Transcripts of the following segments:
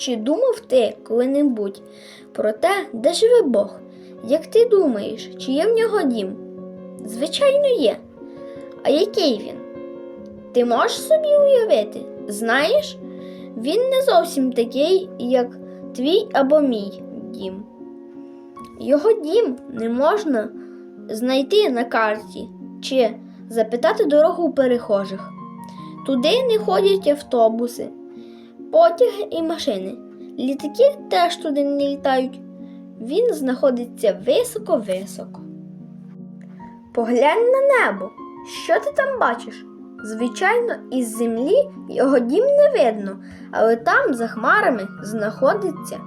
Чи думав ти коли-небудь про те, де живе Бог? Як ти думаєш, чи є в нього дім? Звичайно, є. А який він? Ти можеш собі уявити? Знаєш, він не зовсім такий, як твій або мій дім. Його дім не можна знайти на карті чи запитати дорогу у перехожих. Туди не ходять автобуси, потяги і машини. Літаки теж туди не літають. Він знаходиться високо-високо. Поглянь на небо. Що ти там бачиш? Звичайно, із землі його дім не видно, але там за хмарами знаходиться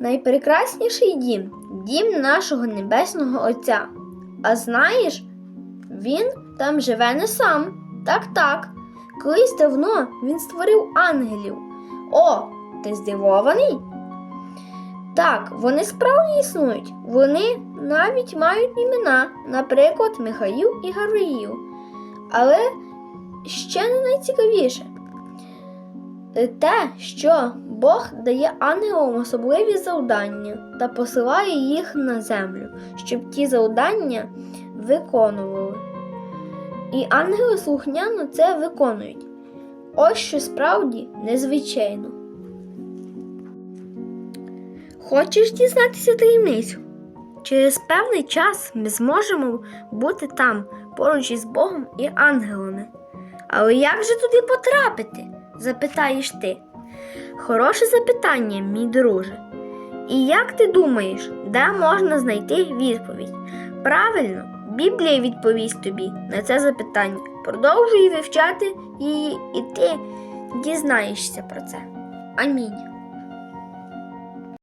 найпрекрасніший дім дім нашого небесного Отця. А знаєш, він там живе не сам. Так, так. Колись давно він створив ангелів. О, ти здивований? Так, вони справді існують. Вони навіть мають імена, наприклад, Михаїл і Гавриїл. Але ще не найцікавіше те, що Бог дає ангелам особливі завдання та посилає їх на землю, щоб ті завдання виконували. І ангели слухняно це виконують. Ось що справді незвичайно. Хочеш дізнатися таємницю? Через певний час ми зможемо бути там поруч із Богом і ангелами. Але як же туди потрапити? запитаєш ти. Хороше запитання, мій друже. І як ти думаєш, де можна знайти відповідь? Правильно, Біблія відповість тобі на це запитання. Продовжуй вивчати її, і ти дізнаєшся про це. Амінь.